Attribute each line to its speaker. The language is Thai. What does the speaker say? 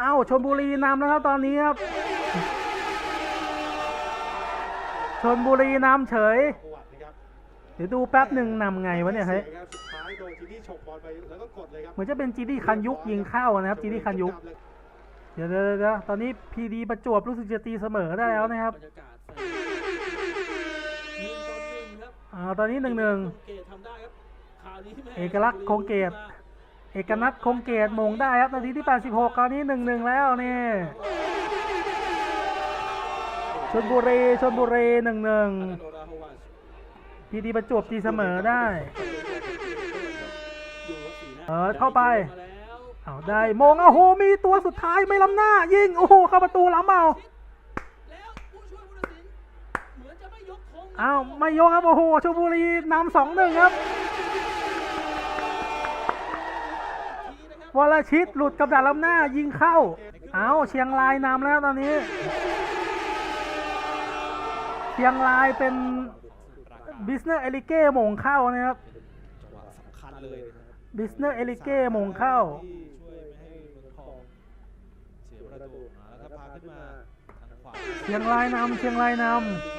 Speaker 1: อ้าวชนบุรีนำแล้วครับตอนนี้ครับชนบุรีนำเฉย
Speaker 2: ประวัตินะครับ
Speaker 1: เดี๋ยวดูแป๊บหนึ่งนำไงวะเนี่ยเฮ้ย
Speaker 2: สีครับสุดท้ายโดนจีดี้ฉกบอลไปแล้วก็กดเลยครับ
Speaker 1: เหมือนจะเป็นจีดี้คันยุกยิงเข้านะครับจีดี้คันยุกเดี๋ยวเดี๋ยวเดี๋ยวตอนนี้พีดีประจวบรู้สึกจะตีเสมอได้แล้วนะครับ
Speaker 3: บรรยากาศใส่หนึ่งต่อหนึ่งครับ
Speaker 1: อ่าตอนนี้หนึ่งหนึ่ง
Speaker 3: คเกตทำได้ครับคราวนี้แม่
Speaker 1: เอกลักษณ์คงเกต เอกนัทคงเกตมงได้ครับนาทีที่ 86 คราวนี้หนึ่งหนึ่งแล้วนี่ชนบุรีชนบุรีหนึ่งหนึ่ง
Speaker 3: โดราโฮวัช
Speaker 1: พีดีประจวบตีเสมอได้
Speaker 3: ดูว่าสีหน้า
Speaker 1: เออเข้าไป
Speaker 3: มาแล้ว
Speaker 1: เอาได้มงโอ้โหมีตัวสุดท้ายไม่ล้ำหน้า ยิง โอ้โหเข้าประตูล้ำเอา
Speaker 3: แล้วผู้ช่วยผู้ตัดสินเหมือนจะไม่ยกธง
Speaker 1: อ้าวไม่ยกครับ โอ้โหชลบุรีนำสองหนึ่งครับ วรชิตหลุดกับดาบล้ำหน้ายิงเข้า เอาเชียงรายนำแล้วตอนนี้ เชียงรายเป็นบิสเนอร์เอลิเก้มงเข้านะครับ
Speaker 4: จังหวะสำคัญเลยนะครับ
Speaker 1: บิสเนอร์เอลิเก้มงเข้า
Speaker 4: ที่ช่วยไม่ให้เมืองทองเสียประตูอ่าแล้วถ้าพาขึ้นมาทางขวา
Speaker 1: เชียงรายนำเชียงรายน
Speaker 4: เข้า